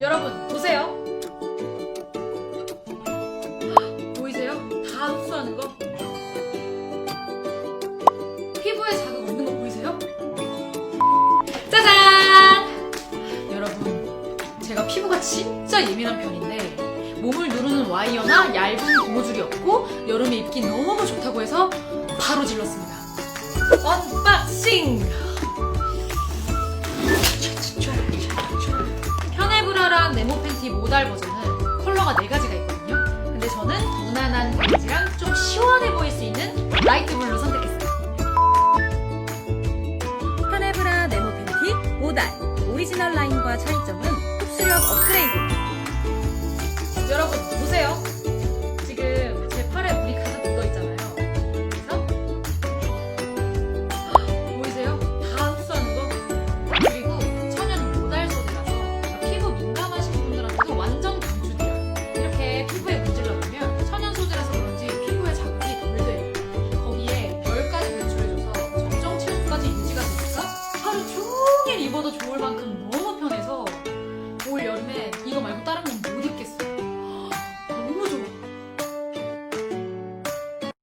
여러분 보세요. 보이세요? 다 흡수하는 거. 피부에 자극 없는 거 보이세요? 짜잔! 여러분, 제가 피부가 진짜 예민한 편인데 몸을 누르는 와이어나 얇은 고무줄이 없고 여름에 입기 너무 좋다고 해서 바로 질렀습니다. 언박싱! 모달 버전은 컬러가 네 가지가 있거든요. 근데 저는 무난한 베이지랑 좀 시원해 보일 수 있는 라이트 블루 선택 放坑